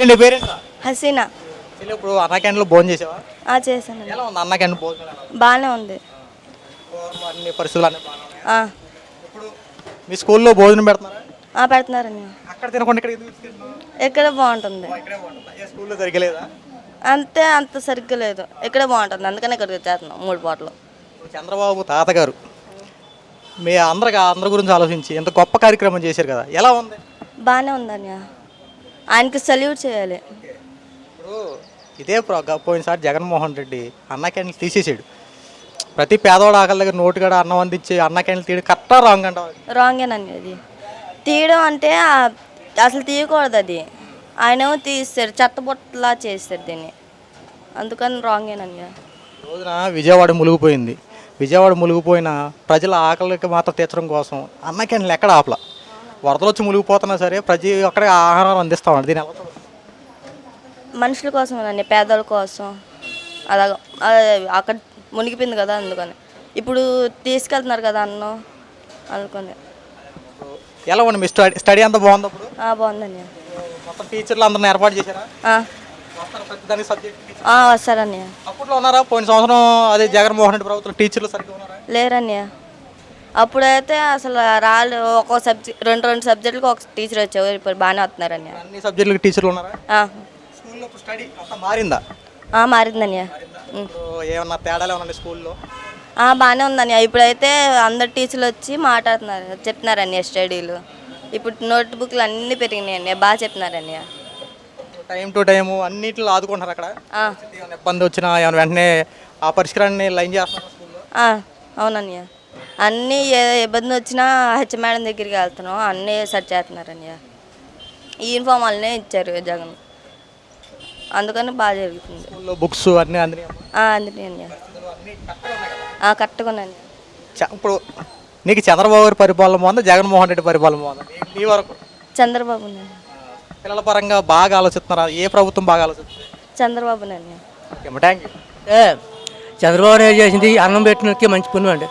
నీ పేరేంటా హసీనా. చెల్లి ఇప్పుడు అన్న క్యాంటీన్లో భోజనం చేసావా? ఆ, చేశానండి. ఎలా ఉంది? అన్న క్యాంటీన్ భోజనం ఎలా ఉంది? బాగానే ఉంది. అన్ని పరిస్థితులు అన్నీ బాగానే ఉన్నాయి. ఆ, ఇప్పుడు మీ స్కూల్లో భోజనం పెడుతున్నారా? ఆ, పెడుతున్నారండి. అక్కడ తినకుండా ఇక్కడ ఎందుకు తీసుకెళ్తున్నావు? ఇక్కడ బాగుంటుంది? ఇక్కడే బాగుంటుందా? ఏ స్కూల్లో అంతే అంత సరిగ్గా లేదు. ఇక్కడ బాగుంటుంది? అందుకని ఇక్కడికి చేస్తున్నాం మూడు పూటలు. ఇప్పుడు చంద్రబాబు తాతగారు మీ అందరికి అందరి గురించి ఆలోచించి ఇంత గొప్ప కార్యక్రమం చేశారు కదా. ఎలా ఉంది? బాగానే ఉందన్నయ్య. ఆయనకి సల్యూట్ చేయాలి. ఇప్పుడు ఇదే పోయినసారి జగన్మోహన్ రెడ్డి అన్న క్యాంటీన్ తీసేసాడు. ప్రతి పేదవాడు ఆకలి దగ్గర నోటుగడ అన్నం అందించి అన్న క్యాంటీన్ తీయడం కరెక్టా రాంగ్ అంటావా? రాంగేనండి అది? తీయడం అంటే అసలు తీయకూడదు అది. ఆయనేమో తీస్తారు చెత్తబుట్టలా చేస్తారు దీన్ని. అందుకని రాంగేనండి రోజున విజయవాడ మునిగిపోయింది. విజయవాడ మునిగిపోయిన ప్రజల ఆకలికి మాత్రం తీర్చడం కోసం అన్న క్యాంటీన్లు ఎక్కడ ఆపల? వరదలు వచ్చి మునిగిపోతున్నా సరే ప్రతి ఒక్కరికి ఆహారం అందిస్తామండి దీని ఎలా? మనుషుల కోసమేనండి పేదల కోసం. అలాగ అదే అక్కడ మునిగిపోయింది కదా అందుకని. ఇప్పుడు తీసుకెళ్తున్నారు కదా అన్నం అందుకని ఎలా ఉంది మీ స్టడీ స్టడీ అంతా బాగుంది అప్పుడు ఆ, బాగుందండి. మొత్తం టీచర్లు అందరిని ఏర్పాటు చేశారా? ఆ, వస్తారు ప్రతి దానికి సబ్జెక్ట్ ఆ, వస్తారన్నయ్య అప్పట్లో ఉన్నారా? పోయిన సంవత్సరం అదే జగన్మోహన్ రెడ్డి ప్రభుత్వం టీచర్లు సరిగ్గా ఉన్నారా? లేరన్నయ్య అప్పుడైతే అసలు రాళ్ళు ఒక్కో సబ్జెక్ట్ రెండు రెండు సబ్జెక్టులకు ఒక టీచర్ వచ్చేవారు ఇప్పుడు బాగానే వస్తున్నారు అన్నయ్య. అన్ని సబ్జెక్టులకి టీచర్లు ఉన్నారా? స్కూల్లో స్టడీ అంతా మారిందా? ఏమన్నా తేడాలు ఏమన్నా స్కూల్లో? బాగానే ఉందన్నయ్య ఇప్పుడైతే అందరు టీచర్లు వచ్చి మాట్లాడుతున్నారు. చెప్తున్నారు అన్నయ్య స్టడీలు. ఇప్పుడు నోట్ బుక్లు అన్నీ పెరిగినాయి అన్నయ్య. బాగా చెప్తున్నారు అన్నయ్య. టైం టు టైము అన్నిటిలో ఆదుకుంటున్నారు అక్కడ. ఇబ్బంది వచ్చినా ఏమైనా వెంటనే ఆ పరిష్కారాన్ని లైన్ చేస్తున్నారు అవునన్నయ్య అన్నీ ఏ ఇబ్బంది వచ్చినా హెచ్ మేడం దగ్గరికి వెళ్తున్నాం. అన్నీ సెట్ చేస్తున్నారు అన్నయ్య. ఈ యూనిఫామ్ వాళ్ళనే ఇచ్చారు జగన్. అందుకని బాగా జరుగుతుంది. బుక్స్ అన్నీ అందినాయి? కరెక్ట్గా ఉన్నాను చ- ఇప్పుడు నీకు చంద్రబాబు గారి పరిపాలన బాగుందా? జగన్మోహన్ రెడ్డి పరిపాలన బాగుందా? నీ- వరకు? చంద్రబాబు పిల్లల పరంగా బాగా ఆలోచిస్తున్నారా? ఏ ప్రభుత్వం బాగా ఆలోచిస్తుంది? చంద్రబాబు నాన్న ఓకే థ్యాంక్ యూ ఏ చంద్రబాబు నాయుడు చేసింది? అన్నం పెట్టినకి మంచి పుణ్యం అండి.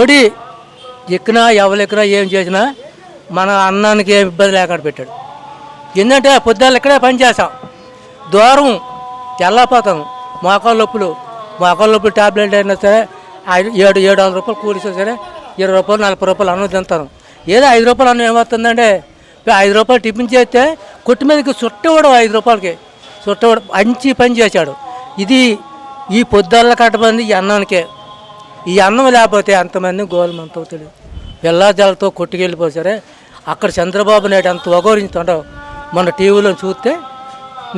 ఒడి ఎక్కినా ఎవరెక్కినా ఏం చేసినా మన అన్నానికి ఏం ఇబ్బంది లేకుండా పెట్టాడు. ఎందుకంటే పొద్దున్న ఇక్కడే పని చేస్తాం దూరం తెల్లపోతాం మోకాళ్ళ నొప్పులు మోకాళ్ళ నొప్పులు టాబ్లెట్ అయినా సరే ఐదు ఏడు ఏడు వందల రూపాయలు కూలిస్తే సరే ఇరవై రూపాయలు నలభై రూపాయలు అన్నం తింటాను ఏదో ఐదు రూపాయలు అన్నం ఏమవుతుందంటే ఐదు రూపాయలు టిఫిన్ చేస్తే కొట్టు మీదకి చుట్టవడం ఐదు రూపాయలకి. చుట్టవడం మంచి పని చేశాడు. ఇది ఈ పొద్దుల్ల కట్టమంది ఈ అన్నానికే. ఈ అన్నం లేకపోతే అంతమంది గోల్మంతో తెలియదు పిల్లాజాలతో కొట్టుకెళ్ళిపోసారే. అక్కడ చంద్రబాబు నాయుడు అంత ఒగోరించుతుండో మన టీవీలో చూస్తే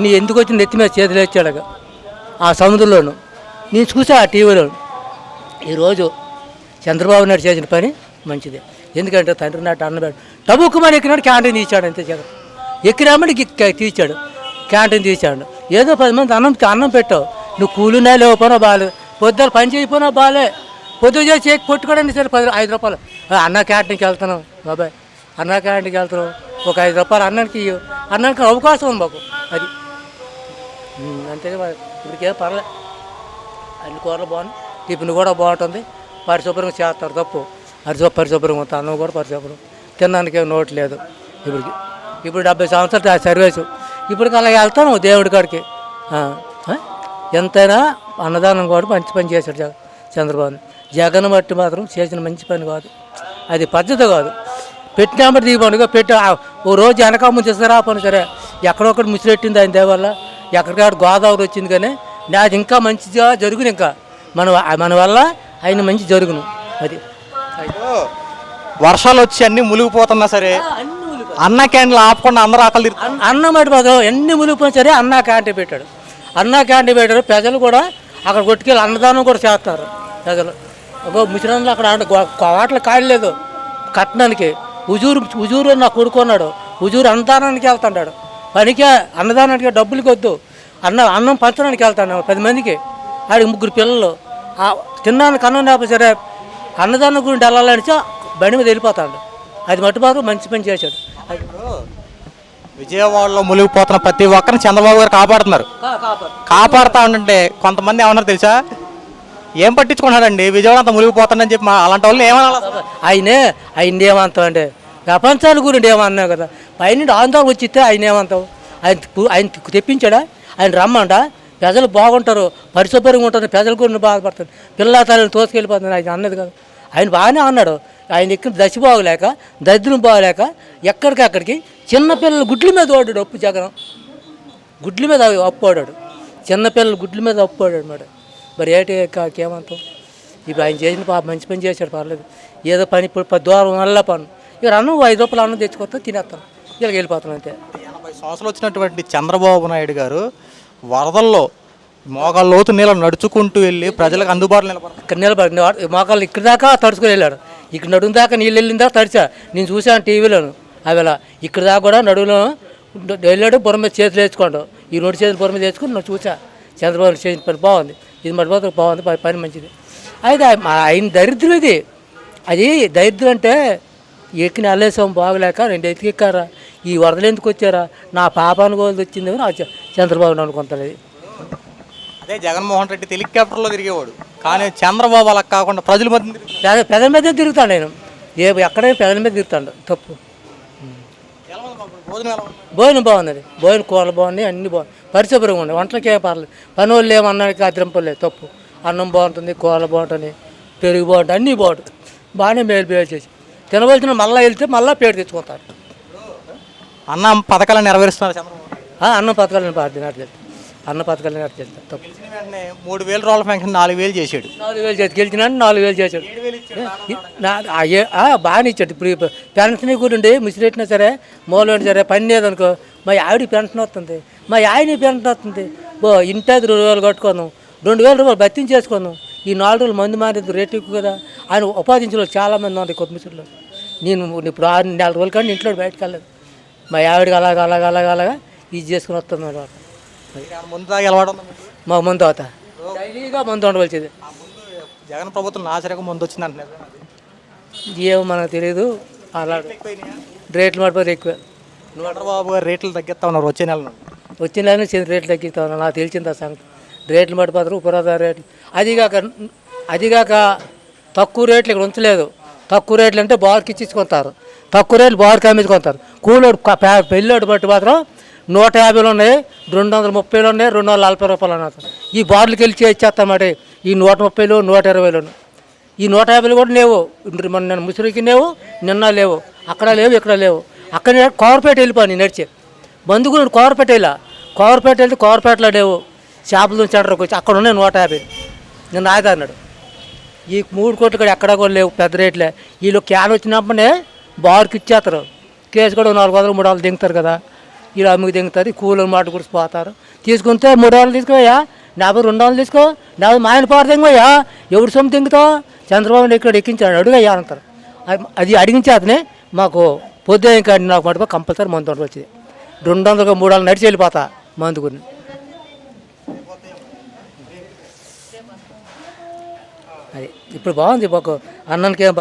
నీ ఎందుకు వచ్చి నెత్తి మీద చేతులు ఆ సముద్రంలోను. నేను చూసా ఆ టీవీలో ఈరోజు చంద్రబాబు నాయుడు చేసిన పని మంచిదే. ఎందుకంటే తండ్రి నాటి అన్నవాడు టబుక్కు మరి ఎక్కినాడు క్యాంటీన్ తీశాడు అంతే జగన్ ఎక్కినామని తీశాడు. క్యాంటీన్ తీశాడు. ఏదో పది మంది అన్నం అన్నం పెట్టావు. నువ్వు కూలినా లేకపోయినా బాగాలేదు పొద్దున పని చేయకపోయినా బాగాలే పొద్దు చేసి చేసి కొట్టుకోవడానికి సరే పది ఐదు రూపాయలు. అన్న క్యాంటీన్కి వెళ్తున్నాం బాబాయ్. అన్న క్యాంటీన్కి వెళ్తున్నాం ఒక ఐదు రూపాయలు అన్నానికి అన్నానికి అవకాశం ఉంది మాకు అది. అంతే మరి. ఇప్పటికేం పర్లే. అన్ని కూరలు బాగున్నాయి టిఫిన్ కూడా బాగుంటుంది. పరిశుభ్రంగా చేస్తారు తప్పు. పరిశు పరిశుభ్రంగా ఉంటుంది అన్నం కూడా పరిశుభ్రం. తినడానికి ఏం నోటు లేదు ఇప్పటికి. ఇప్పుడు డెబ్బై సంవత్సరాలు సర్వీసు. ఇప్పటికి అలా వెళ్తాను దేవుడి కాడికి. ఎంతైనా అన్నదానం కూడా మంచి పని చేశాడు చంద్రబాబు. జగన్ బట్టి మాత్రం చేసిన మంచి పని కాదు. అది పద్ధతి కాదు. పెట్టినప్పుడు దిగిపోనుగా పెట్టి ఆ ఓ రోజు వెనక ముందు తీసుకురాపోను సరే. ఎక్కడొక్కడ ముసిరెట్టింది ఆయన దేవల్ల ఎక్కడికాడ గోదావరి వచ్చింది కానీ నాది ఇంకా మంచిగా జరుగును ఇంకా. మన మన వల్ల ఆయన మంచి జరుగును. అది. వర్షాలు వచ్చి అన్ని మునిగిపోతున్నా సరే అన్న క్యాండిల్ ఆపకుండా అందరూ ఆకలి. అన్న- అన్నం మాట బాగా ఎన్ని మునిగిపోయినా సరే అన్న క్యాంటీన్ పెట్టాడు. అన్న క్యాంటీన్ పెట్టాడు. ప్రజలు కూడా అక్కడ కొట్టుకెళ్ళి అన్నదానం కూడా చేస్తారు. ప్రజలు. ఒక ముసలింలో అక్కడ వాటిలో కాయలేదు కట్టడానికి. ఉజూరు ఉజూరు నా కొడుకున్నాడు ఉజూరు అన్నదానానికి వెళ్తాడు పనికి అన్నదానానికి డబ్బులకి వద్దు అన్న అన్నం పంచడానికి వెళ్తాడు పది మందికి. ఆడికి ముగ్గురు పిల్లలు. ఆ తిన్నానికి అన్నం లేకపోతే సరే అన్నదానం గురించి వెళ్ళాలని బండి మీద వెళ్ళిపోతాడు. అది మట్టు మాత్రం మంచి పని చేశాడు. విజయవాడలో మునిగిపోతున్న ప్రతి ఒక్కరిని చంద్రబాబు గారు కాపాడుతున్నారు. కాపాడుతా ఉంటే కొంతమంది ఏమన్నారు తెలుసా? ఏం పట్టించుకున్నాడండి విజయవాడ అంతా మునిగిపోతుందని చెప్పి మా అలాంటి వాళ్ళు ఏమన్నా ఆయనే ఆయన ఏమంతా అండి ప్రపంచాల గురించి ఏమన్నావు కదా? పైన ఆంధ్ర వచ్చిస్తే ఆయన ఏమంటావు ఆయన ఆయన తెప్పించాడా? ఆయన రమ్మండా? ప్రజలు బాగుంటారు పరిశుభ్రంగా ఉంటారు ప్రజలు కూడా బాధపడతారు. పిల్ల తల్లిని తోసుకెళ్ళిపోతుంది ఆయన అన్నది కదా. ఆయన బాగానే అన్నాడు. ఆయన ఎక్కడ దశ బాగలేక దరిద్రం బాగలేక ఎక్కడికక్కడికి చిన్నపిల్లలు గుడ్ల మీద ఓడాడు అప్పు జగనం. గుడ్ల మీద అప్పు ఆడాడు చిన్నపిల్లలు గుడ్ల మీద అప్పు ఆడాడు మేడం మరి ఏంటి ఏమంటాం ఇప్పుడు ఆయన చేసిన పాప మంచి పని చేశాడు పర్లేదు. ఏదో పని ఇప్పుడు దూరం వల్ల పని ఇక అన్నం ఐదు రూపాయలు అన్నం తెచ్చుకొస్తే తినేస్తాను. ఇలా వెళ్ళిపోతాను అంతే. ఎనభై సంవత్సరాలు వచ్చినటువంటి చంద్రబాబు నాయుడు గారు వరదల్లో మోకాళ్ళ లోతు నీళ్ళు నడుచుకుంటూ వెళ్ళి ప్రజలకు అందుబాటులో నిలబడతారు ఇక్కడ నిలబడి మోకాళ్ళు ఇక్కడ దాకా తడుచుకొని వెళ్ళాడు. ఇక్కడ నడుము దాకా నీళ్ళు వెళ్ళిందా తడిచా. నేను చూశాను టీవీలోను. అవిలా ఇక్కడ దాకా కూడా నడువులో వెళ్ళాడు బుర్ర మీద చేతులు వేసుకోండు ఈ రెండు చేతులు బుర్ర మీద వేసుకుని నేను చూసా చంద్రబాబు చేసిన పని బాగుంది. ఇది మడిపోతే బాగుంది పని- మంచిది. అయితే ఆయన- దరిద్రం ఇది. అది దరిద్రం అంటే ఎక్కిన అల్లేసం బాగలేక రెండు ఎత్తికెక్కారా ఈ వరదలు ఎందుకు వచ్చారా? నా పాపాను కోల్ది వచ్చింది నా చంద్రబాబు అనుకుంటాను అది. అదే జగన్మోహన్ రెడ్డి హెలికాప్టర్లో తిరిగేవాడు. కానీ చంద్రబాబు అలా కాకుండా ప్రజల మధ్య తిరిగి- పెద పెదల మీద తిరుగుతాను నేను. ఏ ఎక్కడైనా పెదల మీద తిరుగుతాడు. తప్పు? భోజనం బాగుంది భోజనం కూరలు బాగున్నాయి అన్నీ బాగున్నాయి పరిశుభ్రంగా ఉన్నాయి. వంటలకే పర్లేదు. పని వాళ్ళు ఏమన్నానికి అదిరింపలేదు తప్పు. అన్నం బాగుంటుంది కూరలు బాగుంటుంది పెరుగు బాగుంటుంది అన్నీ బాగుంటుంది. బాగానే మేలు మేలు చేసి. తినవలసిన మళ్ళీ వెళ్తే మళ్ళీ పేరు తెచ్చుకుంటారు. అన్న పథకాలను నెరవేరుస్తున్నారు అన్నం పథకాలను పార్టీ అన్న పథకాలను చేస్తాను తప్పు. గెలిచిన వెంటనే మూడు వేల రోజుల పెన్షన్ నాలుగు వేలు చేశాడు నాలుగు వేలు చేసి గెలిచినా నాలుగు వేలు చేశాడు బాగానే ఇచ్చాడు. ఇప్పుడు పెన్షన్ గురించి ముసిరెట్టినా సరే మూలం సరే పని లేదనుకో మా ఆవిడ పెన్షన్ వస్తుంది. మా ఆయన పెన్షన్ వస్తుంది. బో ఇంటి రెండు వేలు కట్టుకోను రెండు వేల రూపాయలు బత్తిని చేసుకోను ఈ నాలుగు రోజులు మందు మారేది రేటు ఎక్కువ కదా. ఆయన ఉపాధించిన చాలామంది ఉన్నారు కొత్త ముసురులో నేను ఇప్పుడు ఆరు నెల రోజుల కానీ ఇంట్లో బయటకు వెళ్ళలేదు. మా ఆవిడకి అలాగ అలాగ అలాగ అలాగా ఇది చేసుకుని వస్తుంది అన్నమాట. ఏమైనా ముందు దాకా అలవాటు ఉందా మీకు? ముందు అవుతా. డైలీగా ముందు ఉండవలసింది. ఆ ముందు జగన్ ప్రభుత్వం నాశరకం ముందు వచ్చింది అంటున్నారు ఏమో మనకు తెలియదు అలా రేట్లు పడిపోతే ఎక్కువ. చంద్రబాబు గారు రేట్లు తగ్గిస్తా ఉన్నారు వచ్చే నెల నుండి. వచ్చిన నుంచి రేట్లు తగ్గిస్తా ఉన్నా నాకు తెలిసింది ఆ సంగతి. రేట్లు పడిపోతారు ఉపరాధ రేట్లు. అదిగాక అదిగాక తక్కువ రేట్లు ఇక్కడ ఉంచలేదు. తక్కువ రేట్లు అంటే బార్కి ఇచ్చుకుంటారు తక్కువ రేట్లు బార్కి అమ్మించుకుంటారు కూలోడు క- పే- పెళ్ళోడు బట్టి మాత్రం నూట యాభైలు ఉన్నాయి రెండు వందల ముప్పైలు ఉన్నాయి రెండు వందల నలభై రూపాయలు ఉన్నాయి ఈ బార్లకి వెళ్ళి ఇచ్చేస్తామండి ఈ నూట ముప్పైలు నూట ఇరవైలు ఈ నూట యాభైలు కూడా లేవు. మన నేను ముసిరికి లేవు నిన్న లేవు అక్కడ లేవు ఇక్కడ లేవు. అక్కడ నేను కోరపేట వెళ్ళిపోయి నడిచి. నేను కోరపేట వెళ్ళా. కోరపేట వెళ్తే కోరపేటలో లేవు. చేపల సెంటర్కి వచ్చి అక్కడ ఉన్నాయి నూట యాభై నేను రాదా ఈ మూడు కోట్లు కూడా ఎక్కడా కూడా లేవు పెద్ద రేట్లే. వీళ్ళు క్యాన్ వచ్చినప్పుడే బార్కి ఇచ్చేస్తారు. కేసు కూడా నాలుగు వందలు మూడు వందలు దింగుతారు కదా. ఇలా అమ్మికి దిగుతుంది కూలి మాట కూడా పోతారు. తీసుకుంటే మూడు వందలు తీసుకోయా నలభై రెండు వందలు తీసుకో యాభై మా ఆయన పారు దింగయ్యా ఎవడు సొమ్ము దింగుతావు చంద్రబాబు నాయుడు ఇక్కడ ఎక్కించాడు? అడుగయ్యా అంటారు. అది- అడిగించేతనే అడిగించే మాకు పొద్దున కాడి నాకు మటుకు కంపల్సరీ మందు ఉండదు వచ్చింది. రెండు వందలు మూడు వందలు నడిచి వెళ్ళిపోతా మందు గురిని. అది ఇప్పుడు బాగుంది ఒక అన్నానికి